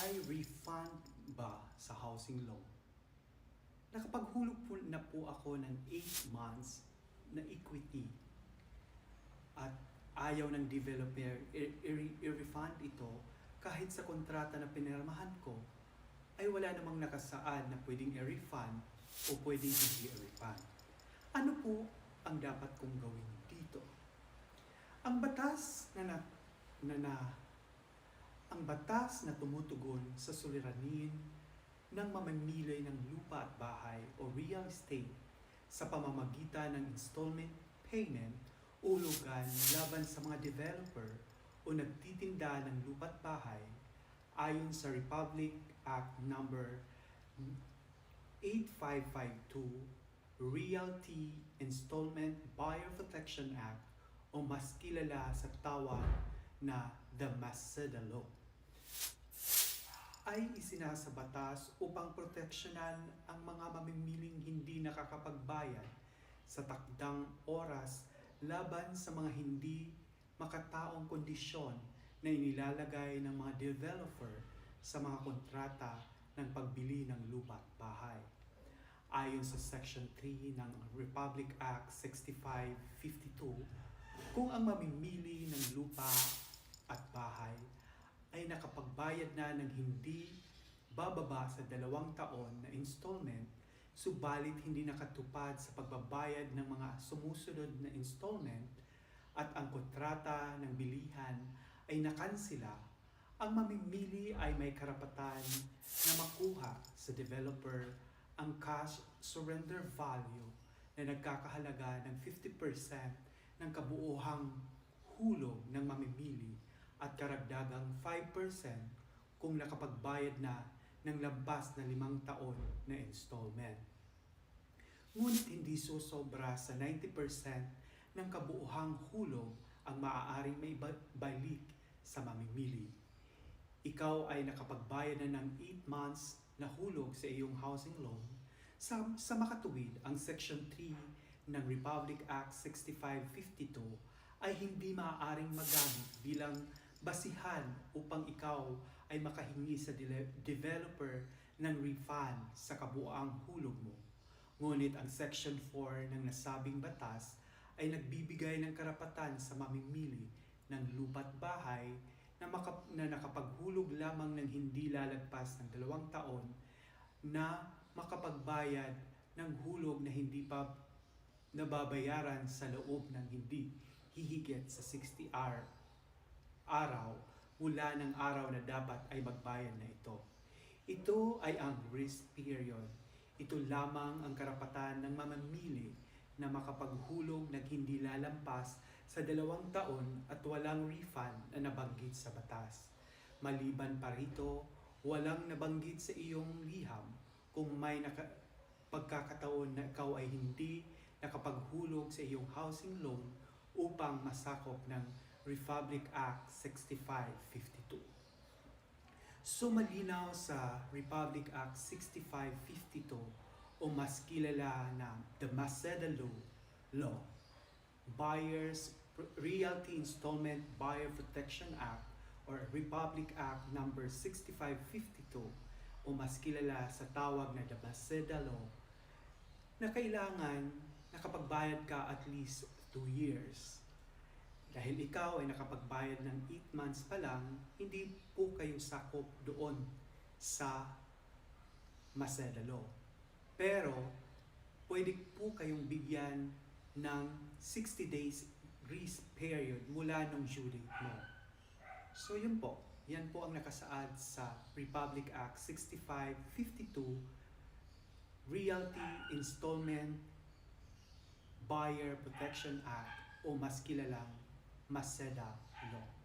may refund ba sa housing loan? Nakapaghulog po na po ako ng 8 months na equity at ayaw ng developer i-refund ito kahit sa kontrata na pinirmahan ko ay wala namang nakasaad na pwedeng i-refund o pwedeng hindi i-refund. Ano po ang dapat kong gawin dito? Ang batas na na, na, na ang batas na tumutugon sa suliranin ng mamimili ng lupa at bahay o real estate sa pamamagitan ng installment payment o lugan laban sa mga developer o nagtitinda ng lupa at bahay ayon sa Republic Act number 8552 Realty Installment Buyer Protection Act o mas kilala sa tawag na the Masada Law ay isinasabatas upang proteksyonan ang mga mamimiling hindi nakakapagbayad sa takdang oras laban sa mga hindi makataong kondisyon na inilalagay ng mga developer sa mga kontrata ng pagbili ng lupa at bahay. Ayon sa Section 3 ng Republic Act 6552, kung ang mamimili ng lupa nakapagbayad na ng hindi bababa sa dalawang taon na installment, subalit hindi nakatupad sa pagbabayad ng mga sumusunod na installment at ang kontrata ng bilihan ay nakansila, ang mamimili ay may karapatan na makuha sa developer ang cash surrender value na nagkakahalaga ng 50% ng kabuuhang hulog ng mamimili at karagdagang 5% kung nakapagbayad na ng labas na limang taon na installment. Ngunit hindi susobra sa 90% ng kabuuhang hulog ang maaaring may ba- balik sa mamimili. Ikaw ay nakapagbayad na ng 8 months na hulog sa iyong housing loan sa, sa makatuwid ang Section 3 ng Republic Act 6552 ay hindi maaaring magamit bilang basihan upang ikaw ay makahingi sa developer ng refund sa kabuoang hulog mo. Ngunit ang Section 4 ng nasabing batas ay nagbibigay ng karapatan sa mamimili ng lupa't bahay na, makap- na nakapaghulog lamang ng hindi lalagpas ng dalawang taon na makapagbayad ng hulog na hindi pa nababayaran sa loob ng hindi hihigit sa 60 hour araw mula ng araw na dapat ay magbayad na ito. Ito ay ang grace period. Ito lamang ang karapatan ng mamamili na makapaghulog ng hindi lalampas sa dalawang taon at walang refund na nabanggit sa batas. Maliban pa rito, walang nabanggit sa iyong liham kung may naka, pagkakataon na ikaw ay hindi nakapaghulog sa iyong housing loan upang masakop ng Republic Act 6552. So malinaw sa Republic Act 6552 o mas kilala na the Masada Law, Law Buyers Realty Installment Buyer Protection Act or Republic Act number 6552 o mas kilala sa tawag na the Masada Law na kailangan nakapagbayad ka at least 2 years. Dahil ikaw ay nakapagbayad ng 8 months pa lang, hindi po kayo sakop doon sa Masada Law. Pero, pwede po kayong bigyan ng 60 days grace period mula nung due date mo. So yun po, yan po ang nakasaad sa Republic Act 6552 Realty Installment Buyer Protection Act o mas kilalang Maseda Law.